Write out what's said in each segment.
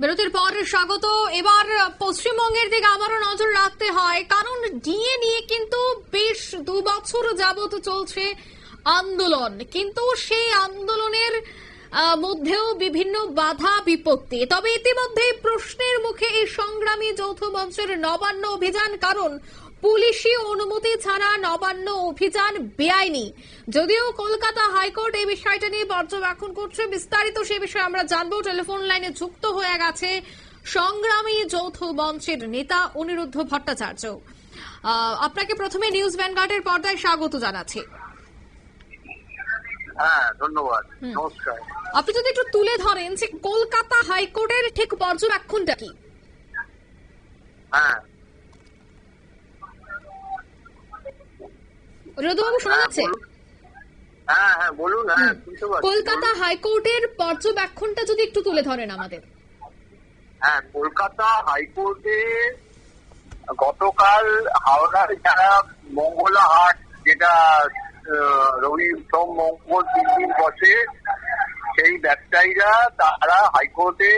বিরতির পর স্বাগত। এবার পশ্চিমবঙ্গের দিকে আবারও নজর রাখতে হয়। কারণ ডিএ নিয়ে কিন্তু বেশ দু বছর যাবত চলছে আন্দোলন। কিন্তু সেই আন্দোলনের মধ্যেও বিভিন্ন বাধা বিপত্তি। তবে ইতিমধ্যে প্রশ্নের মুখে এই সংগ্রামী যৌথ মঞ্চের নবান্ন অভিযান, কারণ পুলিশি অনুমতি ছাড়া নবান্ন অভিযান বেআইনি। যদিও কলকাতা হাইকোর্ট এই বিষয়টা নিয়ে পর্যবেক্ষণ করছে বিস্তারিত সে বিষয়ে আমরা জানব। টেলিফোন লাইনে যুক্ত হয়ে গেছে সংগ্রামী যৌথ মঞ্চের নেতা অনিরুদ্ধ ভট্টাচার্য। আপনাকে প্রথমে নিউজ ভ্যানগার্ডের পর্দায় স্বাগত জানাচ্ছি। হ্যাঁ ধন্যবাদ। নমস্কার। আপনি যদি একটু তুলে ধরেন যে কলকাতা হাইকোর্টের ঠিক পর্যবেক্ষণটা কি? হ্যাঁ অনিরুদ্ধবাবু শোনা হ্যাঁ, যাচ্ছে। হ্যাঁ হ্যাঁ কলকাতা হাইকোর্টের পর্যবেক্ষণটা যদি একটু তুলে ধরেন আমাদের। হ্যাঁ কলকাতা হাইকোর্টে গতকাল হাওড়ার যারা মঙ্গলা হাট যেটা রবি সোম মঙ্গল তিন দিন বসে সেই ব্যবসায়ীরা তারা হাইকোর্টে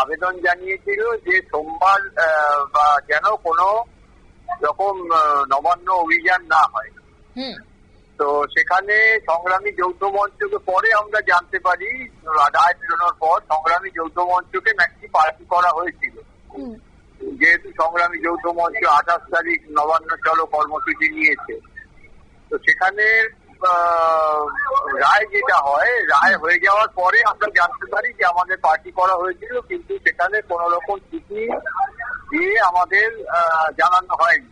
আবেদন জানিয়েছিল যে সোমবার বা যেন কোনো রকম নবান্ন অভিযান না হয়। তো সেখানে সংগ্রামী যৌথ মঞ্চকে পরে আমরা জানতে পারি রায় বেরোনোর পর সংগ্রামী যৌথ মঞ্চকে নাকি পার্টি করা হয়েছিল। যেহেতু সংগ্রামী যৌথ মঞ্চ আঠাশ তারিখ নবান্ন চলো কর্মসূচি নিয়েছে তো সেখানে আহ, রায় যেটা হয় রায় হয়ে যাওয়ার পরে আমরা জানতে পারি যে আমাদের পার্টি করা হয়েছিল কিন্তু সেখানে কোনো রকম চিঠি দিয়ে আমাদের আহ, জানানো হয়নি।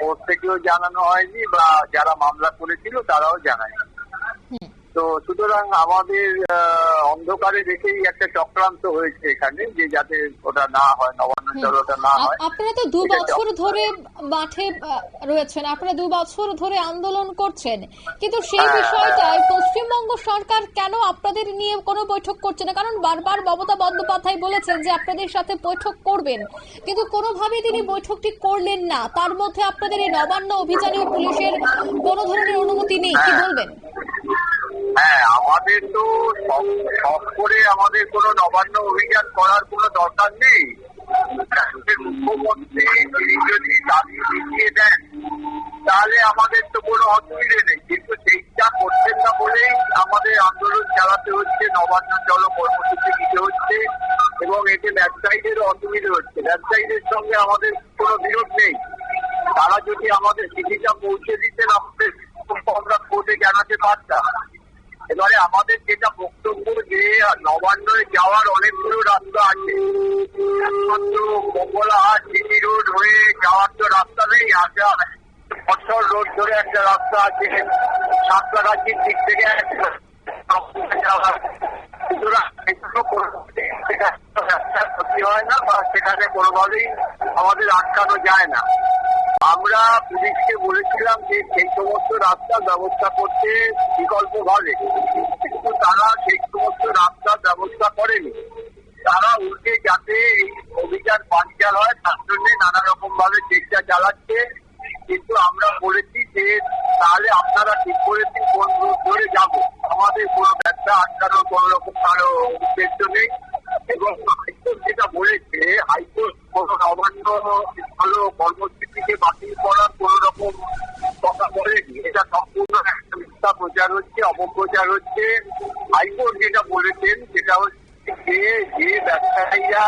কোর্ট থেকেও জানানো হয়নি বা যারা মামলা করেছিল তারাও জানায়নি। তো সুতরাং আমাদের অন্ধকারে দেখেই একটা চক্রান্ত হয়েছে এখানে যে যাতে ওটা না হয় নবান্ন চলোটা না হয়। আপনারা তো দু বছর ধরে মাঠে রয়েছেন আপনারা দু বছর ধরে আন্দোলন করছেন। কিন্তু সেই হ্যাঁ, বিষয়টায় পশ্চিমবঙ্গ সরকার কেন আপনাদের নিয়ে কোনো বৈঠক করছে না? কারণ বারবার মমতা বন্দ্যোপাধ্যায় বলেছেন যে আপনাদের সাথে বৈঠক করবেন। কিন্তু কোনোভাবেই তিনি বৈঠকটি করলেন না। তার মধ্যে আপনাদের এই নবান্ন অভিযানে পুলিশের কোনো ধরনের অনুমতি নেই। কি বলবেন? হ্যাঁ আমাদের তো সব করে আমাদের কোনো নবান্ন অভিযান করার কোনো দরকার নেই। মুখ্যমন্ত্রী যদি দাবি মিটিয়ে দেন, তাহলে আমাদের তো কোনো অসুবিধে নেই। কিন্তু সেইটা করছেন না বলেই আমাদের আন্দোলন চালাতে হচ্ছে, নবান্ন চলো কর্মসূচি নিতে হচ্ছে এবং এতে ব্যবসায়ীদেরও অসুবিধে হচ্ছে। ব্যবসায়ীদের সঙ্গে আমাদের কোনো বিরোধ নেই। তারা যদি আমাদের চিঠিটা পৌঁছে দিতেন, আমাদের আমরা কোর্টে জানাতে পারতাম। এবারে আমাদের যেটা বক্তব্য যে নবান্নে যাওয়ার অনেকগুলো রাস্তা আছে। একমাত্র মঙ্গলাহাট জিটি রোড হয়ে যাওয়ার তো রাস্তা নেই আছে ফসল রোড ধরে একটা রাস্তা আছে সাতটাগাছির দিক থেকে একটা সেখানে ক্ষতি হয় না বা সেখানে কোনোভাবেই আমাদের আটকানো যায় না। পুলিশকে বলেছিলাম যে সেই সমস্ত রাস্তার ব্যবস্থা করতে বিকল্প ভাবে কিন্তু তারা সেই সমস্ত রাস্তার ব্যবস্থা করেনি। তারা উল্টে যাতে এই অভিযান অপপ্রচার হচ্ছে হাইকোর্ট যেটা বলেছেন সেটা হচ্ছে যে যে ব্যবসায়ীরা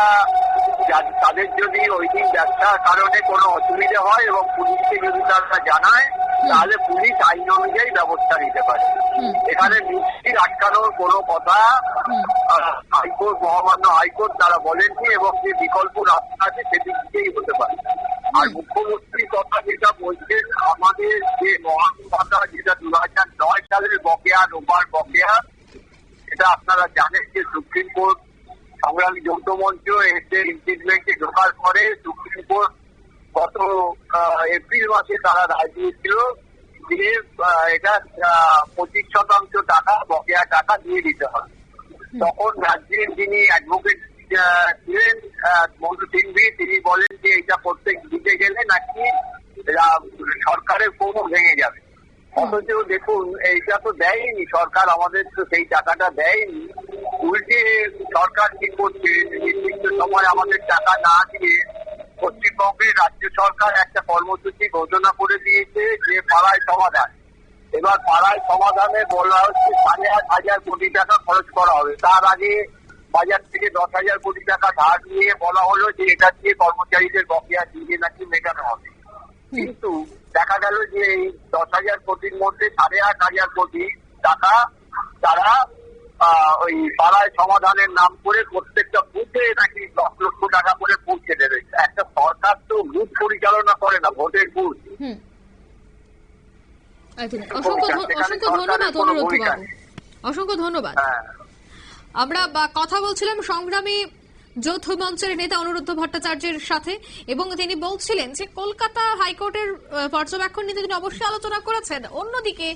তাদের যদি ওই দিন ব্যবসার কারণে কোনো অসুবিধা হয় এবং পুলিশকে যদি তারা জানায় তাহলে পুলিশ আইন অনুযায়ী ব্যবস্থা নিতে পারে। এখানে মিষ্টির আটকানোর কোনো কথা হাইকোর্ট মহামান্য হাইকোর্ট তারা বলেননি এবং যে বিকল্প রাস্তা আছে সেদিক থেকেই হতে পারে। আর মুখ্যমন্ত্রীর কথা যেটা বলছেন আমাদের যে মহানুভাতা যেটা দু হাজার নয় সালের বকেয়া রোবার বকেয়া এটা আপনারা জানেন যে সুপ্রিম কোর্ট সংগ্রামী যৌথ মঞ্চ এসে ইমপিচমেন্টে ঢোকার পরে সুপ্রিম কোর্ট গত এপ্রিল মাসে তারা রায় দিয়েছিল যে এটা পঁচিশ শতাংশ টাকা বকেয়া টাকা দিয়ে দিতে হবে। তখন রাজ্যের যিনি অ্যাডভোকেট ছিলেন মধু সিংভি, তিনি বলেন যে এটা করতে দিতে গেলে নাকি সরকারের কোনো ভেঙে যাবে। অথচ দেখুন, এইটা তো দেয়নি, সরকার আমাদের তো সেই টাকাটা দেয়নি। উল্টে সরকার কি করছে, নির্দিষ্ট সময় আমাদের টাকা না দিয়ে পশ্চিমবঙ্গের রাজ্য সরকার একটা কর্মসূচি ঘোষণা করে দিয়েছে যে পাড়ায় সমাধান। এবার পাড়ায় সমাধানে বলা হচ্ছে সাড়ে আট হাজার কোটি টাকা খরচ করা হবে। তার আগে বাজার থেকে দশ হাজার কোটি টাকা ধার নিয়ে বলা হলো যে এটা দিয়ে কর্মচারীদের বকেয়া দিয়ে নাকি মেটানো হবে। কিন্তু দেখা গেল যে এই দশ হাজার কোটির মধ্যে সাড়ে আট হাজার কোটি টাকা তারা ওই পাড়ায় সমাধানের নাম করে প্রত্যেকটা বুথে নাকি দশ লক্ষ টাকা করে পৌঁছে দেবে একটা সরকার তো বুথ পরিচালনা করে না ভোটের বুথ। একদমই। অসংখ্য ধন্যবাদ অনুরোধ। অসংখ্য ধন্যবাদ। হ্যাঁ। আমরা কথা বলছিলাম সংগ্রামী যৌথ মঞ্চের নেতা অনুরুদ্ধ ভট্টাচার্যের সাথে, এবং তিনি বলছিলেন যে কলকাতা হাইকোর্টের পর্যবেক্ষণ নিয়ে তিনি অবশ্যই আলোচনা করেছেন। অন্যদিকে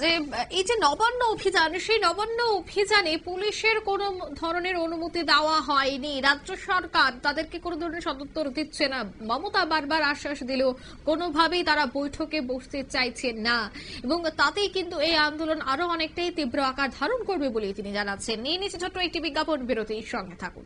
যে, এই যে নবান্ন অভিযান, সেই নবান্ন অভিযানে পুলিশের কোনো ধরনের অনুমতি দেওয়া হয়নি। রাজ্য সরকার তাদেরকে কোনো ধরনের সদুত্তর দিচ্ছে না। মমতা বারবার আশ্বাস দিলেও কোনোভাবেই তারা বৈঠকে বসতে চাইছেন না। এবং তাতেই কিন্তু এই আন্দোলন আরও অনেকটাই তীব্র আকার ধারণ করবে বলে তিনি জানাচ্ছেন। নিয়ে নিচ্ছে ছোট্ট একটি বিজ্ঞাপন বিরতির সঙ্গে থাকুন।